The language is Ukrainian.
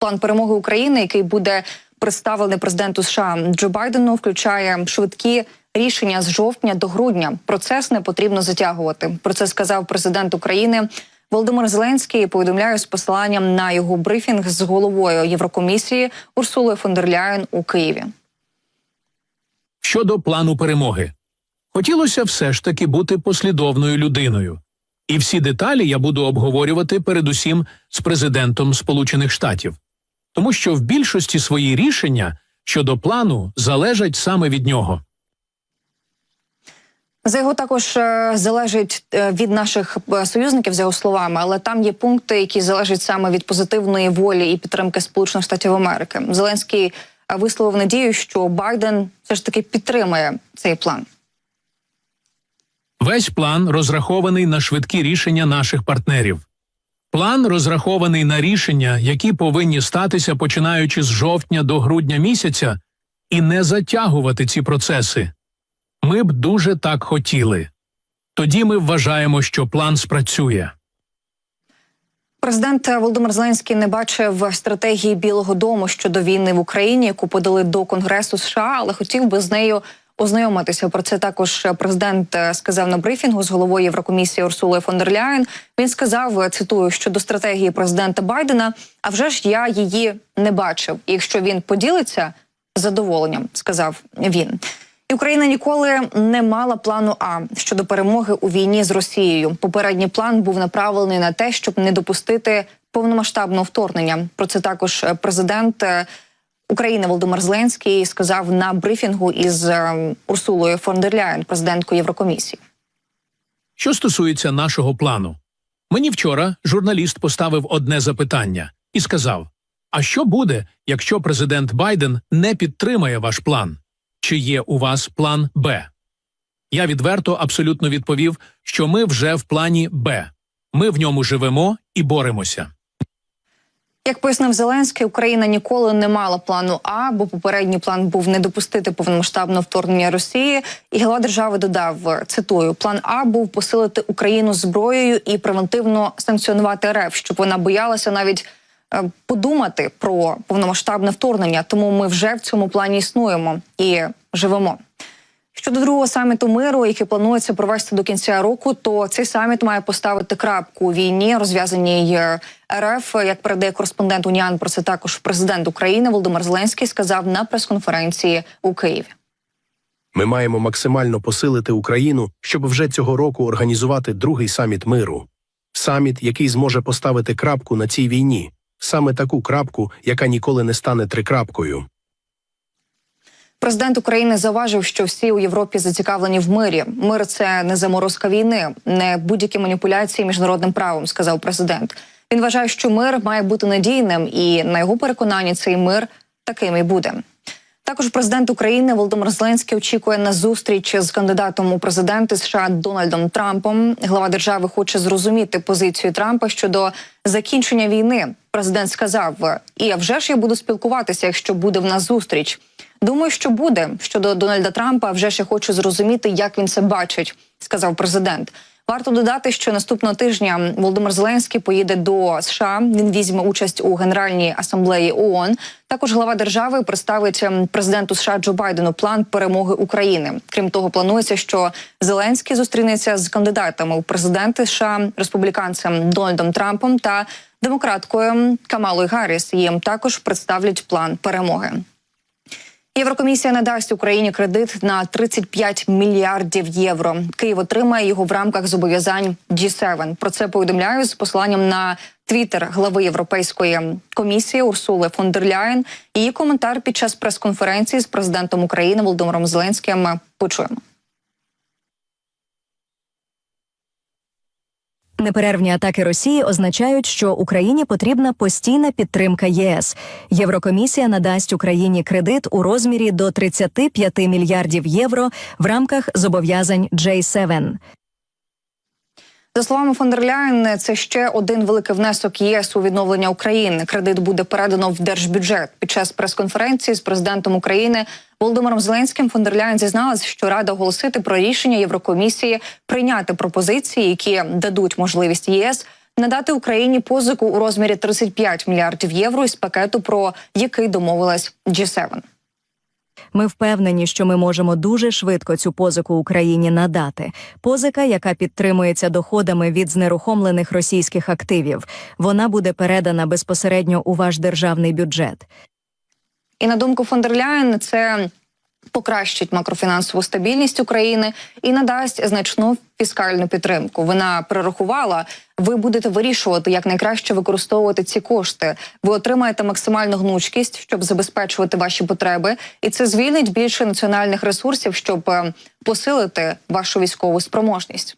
План перемоги України, який буде представлений президенту США Джо Байдену, включає швидкі рішення з жовтня до грудня. Процес не потрібно затягувати. Про це сказав президент України. Володимир Зеленський повідомляє з посиланням на його брифінг з головою Єврокомісії Урсулою фон дер Ляєн у Києві. Щодо плану перемоги, хотілося все ж таки бути послідовною людиною, і всі деталі я буду обговорювати передусім з президентом Сполучених Штатів, тому що в більшості свої рішення щодо плану залежать саме від нього. За його також е, залежить е, від наших е, союзників, за його словами, але там є пункти, які залежать саме від позитивної волі і підтримки Сполучених Штатів Америки. Зеленський висловив надію, що Байден все ж таки підтримає цей план. Весь план розрахований на швидкі рішення наших партнерів. План розрахований на рішення, які повинні статися починаючи з жовтня до грудня місяця, і не затягувати ці процеси. Ми б дуже так хотіли. Тоді ми вважаємо, що план спрацює. Президент Володимир Зеленський не бачив стратегії Білого Дому щодо війни в Україні, яку подали до Конгресу США, але хотів би з нею ознайомитися. Про це також президент е, сказав на брифінгу з головою Єврокомісії Урсулою фон дер Ляєн. Він сказав, е, цитую, щодо стратегії президента Байдена. А вже ж я її не бачив. І якщо він поділиться задоволенням, сказав він. І Україна ніколи не мала плану А щодо перемоги у війні з Росією. Попередній план був направлений на те, щоб не допустити повномасштабного вторгнення. Про це також е, президент України Володимир Зеленський сказав на брифінгу із е, Урсулою фон дер Ляєн, президенткою Єврокомісії. Що стосується нашого плану, мені вчора журналіст поставив одне запитання і сказав: А що буде, якщо президент Байден не підтримає ваш план? Чи є у вас план Б? Я відверто абсолютно відповів, що ми вже в плані Б. Ми в ньому живемо і боремося. Як пояснив Зеленський, Україна ніколи не мала плану А, бо попередній план був не допустити повномасштабного вторгнення Росії. І глава держави додав цитую: план А був посилити Україну зброєю і превентивно санкціонувати РФ, щоб вона боялася навіть е, подумати про повномасштабне вторгнення. Тому ми вже в цьому плані існуємо і живемо. Щодо другого саміту миру, який планується провести до кінця року, то цей саміт має поставити крапку війні, розв'язаній е, РФ. Як передає кореспондент Уніан, про це також президент України Володимир Зеленський сказав на прес-конференції у Києві. Ми маємо максимально посилити Україну, щоб вже цього року організувати другий саміт миру. Саміт, який зможе поставити крапку на цій війні, саме таку крапку, яка ніколи не стане трикрапкою. Президент України зауважив, що всі у Європі зацікавлені в мирі. Мир це не заморозка війни, не будь-які маніпуляції міжнародним правом, сказав президент. Він вважає, що мир має бути надійним, і на його переконанні цей мир таким і буде. Також президент України Володимир Зеленський очікує на зустріч з кандидатом у президенти США Дональдом Трампом. Глава держави хоче зрозуміти позицію Трампа щодо закінчення війни. Президент сказав: і вже ж я буду спілкуватися, якщо буде в нас зустріч. Думаю, що буде щодо Дональда Трампа. Вже я хочу зрозуміти, як він це бачить, сказав президент. Варто додати, що наступного тижня Володимир Зеленський поїде до США. Він візьме участь у Генеральній асамблеї ООН. Також глава держави представить ем, президенту США Джо Байдену план перемоги України. Крім того, планується, що Зеленський зустрінеться з кандидатами у президенти США республіканцем Дональдом Трампом та демократкою Камалою Гарріс. Їм також представлять план перемоги. Єврокомісія надасть Україні кредит на 35 мільярдів євро. Київ отримає його в рамках зобов'язань G7. Про це повідомляю з посланням на твіттер глави Європейської комісії Урсули фон дер Ляєн. Її коментар під час прес-конференції з президентом України Володимиром Зеленським. Почуємо. Неперервні атаки Росії означають, що Україні потрібна постійна підтримка ЄС. Єврокомісія надасть Україні кредит у розмірі до 35 мільярдів євро в рамках зобов'язань J7. За словами фон дер Ляєн, це ще один великий внесок ЄС у відновлення України. Кредит буде передано в держбюджет. Під час прес-конференції з президентом України Володимиром Зеленським фон дер Ляєн зізналась, що рада оголосити про рішення Єврокомісії прийняти пропозиції, які дадуть можливість ЄС надати Україні позику у розмірі 35 мільярдів євро із пакету, про який домовилась G7. Ми впевнені, що ми можемо дуже швидко цю позику Україні надати. Позика, яка підтримується доходами від знерухомлених російських активів, вона буде передана безпосередньо у ваш державний бюджет. І на думку фон дер Ляєн, це покращить макрофінансову стабільність України і надасть значну фіскальну підтримку. Вона прорахувала, ви будете вирішувати, як найкраще використовувати ці кошти. Ви отримаєте максимальну гнучкість, щоб забезпечувати ваші потреби, і це звільнить більше національних ресурсів, щоб е, посилити вашу військову спроможність.